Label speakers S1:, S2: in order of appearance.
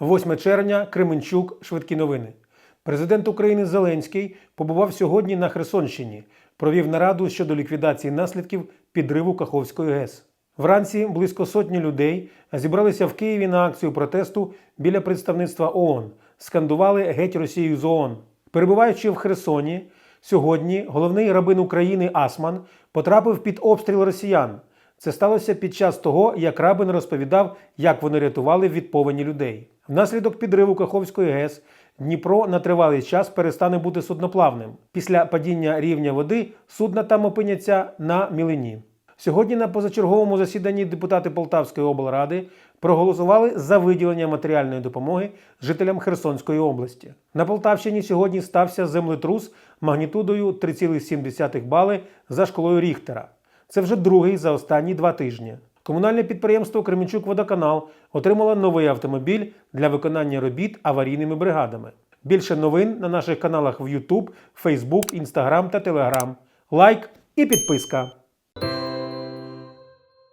S1: 8 червня, Кременчук, швидкі новини. Президент України Зеленський побував сьогодні на Херсонщині, провів нараду щодо ліквідації наслідків підриву Каховської ГЕС. Вранці близько сотні людей зібралися в Києві на акцію протесту біля представництва ООН. Скандували геть Росію з ООН. Перебуваючи в Херсоні, сьогодні головний рабин України Асман потрапив під обстріл росіян. Це сталося під час того, як рабин розповідав, як вони рятували від повені людей. Внаслідок підриву Каховської ГЕС Дніпро на тривалий час перестане бути судноплавним. Після падіння рівня води судна там опиняться на мілині. Сьогодні на позачерговому засіданні депутати Полтавської облради проголосували за виділення матеріальної допомоги жителям Херсонської області. На Полтавщині сьогодні стався землетрус магнітудою 3,7 бали за школою Ріхтера. Це вже другий за останні два тижні. Комунальне підприємство Кременчук Водоканал отримало новий автомобіль для виконання робіт аварійними бригадами. Більше новин на наших каналах в YouTube, Facebook, Instagram та Telegram. Лайк і підписка.